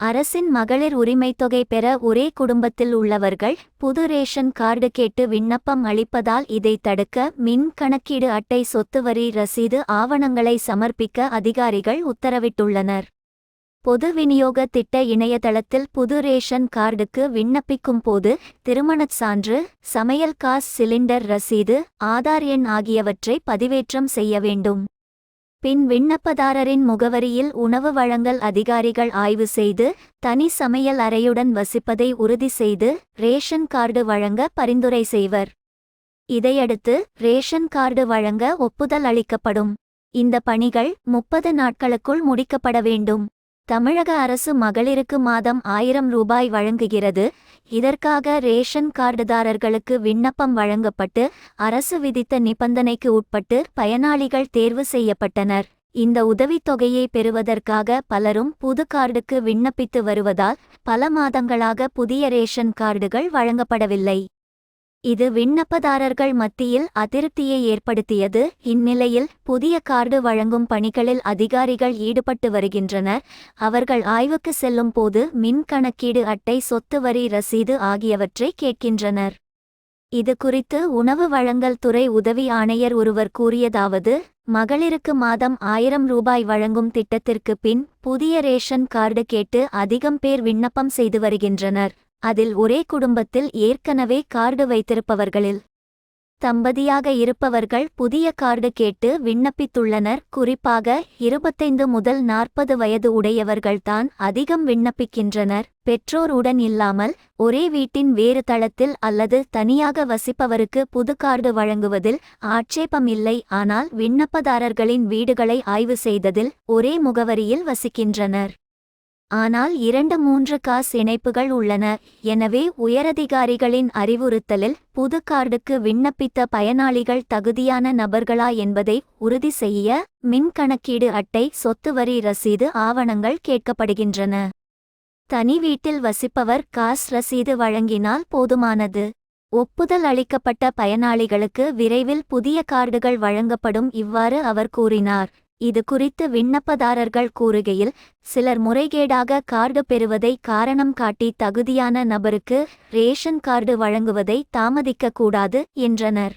அரசின் மகளிர் உரிமைத்தொகை பெற ஒரே குடும்பத்தில் உள்ளவர்கள் புது ரேஷன் கார்டு கேட்டு விண்ணப்பம் அளிப்பதால் இதை தடுக்க மின் கணக்கீடு அட்டை சொத்துவரி ரசீது ஆவணங்களை சமர்ப்பிக்க அதிகாரிகள் உத்தரவிட்டுள்ளனர். பொது விநியோக திட்ட இணையதளத்தில் புது ரேஷன் கார்டுக்கு விண்ணப்பிக்கும் போது திருமணச் சான்று சமையல் காஸ் சிலிண்டர் ரசீது ஆதார் எண் ஆகியவற்றை பதிவேற்றம் செய்ய வேண்டும். பின் விண்ணப்பதாரரின் முகவரியில் உணவு வழங்கல் அதிகாரிகள் ஆய்வு செய்து தனி சமையல் அறையுடன் வசிப்பதை உறுதி செய்து ரேஷன் கார்டு வழங்க பரிந்துரை செய்வர். இதையடுத்து ரேஷன் கார்டு வழங்க ஒப்புதல் அளிக்கப்படும். இந்த பணிகள் முப்பது நாட்களுக்குள் முடிக்கப்பட வேண்டும். தமிழக அரசு மகளிருக்கு மாதம் ஆயிரம் ரூபாய் வழங்குகிறது. இதற்காக ரேஷன் கார்டுதாரர்களுக்கு விண்ணப்பம் வழங்கப்பட்டு அரசு விதித்த நிபந்தனைக்கு உட்பட்டு பயனாளிகள் தேர்வு செய்யப்பட்டனர். இந்த உதவித்தொகையை பெறுவதற்காக பலரும் புது கார்டுக்கு விண்ணப்பித்து வருவதால் பல மாதங்களாக புதிய ரேஷன் கார்டுகள் வழங்கப்படவில்லை. இது விண்ணப்பதாரர்கள் மத்தியில் அதிருப்தியை ஏற்படுத்தியது. இந்நிலையில் புதிய கார்டு வழங்கும் பணிகளில் அதிகாரிகள் ஈடுபட்டு வருகின்றனர். அவர்கள் ஆய்வுக்கு செல்லும் போது மின் கணக்கீடு அட்டை சொத்து வரி ரசீது ஆகியவற்றை கேட்கின்றனர். இது குறித்து உணவு வழங்கல் துறை உதவி ஆணையர் ஒருவர் கூறியதாவது மகளிருக்கு மாதம் ஆயிரம் ரூபாய் வழங்கும் திட்டத்திற்கு பின் புதிய ரேஷன் கார்டு கேட்டு அதிகம் பேர் விண்ணப்பம் செய்து வருகின்றனர். அதில் ஒரே குடும்பத்தில் ஏற்கனவே கார்டு வைத்திருப்பவர்களில் தம்பதியாக இருப்பவர்கள் புதிய கார்டு கேட்டு விண்ணப்பித்துள்ளனர். குறிப்பாக இருபத்தைந்து முதல் நாற்பது வயது உடையவர்கள்தான் அதிகம் விண்ணப்பிக்கின்றனர். பெற்றோர் உடன் இல்லாமல் ஒரே வீட்டின் வேறு தளத்தில் அல்லது தனியாக வசிப்பவருக்கு புது கார்டு வழங்குவதில் ஆட்சேபம் இல்லை. ஆனால் விண்ணப்பதாரர்களின் வீடுகளை ஆய்வு செய்ததில் ஒரே முகவரியில் வசிக்கின்றனர். ஆனால் இரண்டு மூன்று காஸ் இணைப்புகள் உள்ளன. எனவே உயரதிகாரிகளின் அறிவுறுத்தலில் புது கார்டுக்கு விண்ணப்பித்த பயனாளிகள் தகுதியான நபர்களா என்பதை உறுதி செய்ய மின் கணக்கீடு அட்டை சொத்து வரி ரசீது ஆவணங்கள் கேட்கப்படுகின்றன. தனி வீட்டில் வசிப்பவர் காஸ் ரசீது வழங்கினால் போதுமானது. ஒப்புதல் அளிக்கப்பட்ட பயனாளிகளுக்கு விரைவில் புதிய கார்டுகள் வழங்கப்படும் இவ்வாறு அவர் கூறினார். இது குறித்து விண்ணப்பதாரர்கள் கூறுகையில் சிலர் முறைகேடாக கார்டு பெறுவதை காரணம் காட்டி தகுதியான நபருக்கு ரேஷன் கார்டு வழங்குவதை தாமதிக்கக்கூடாது என்றனர்.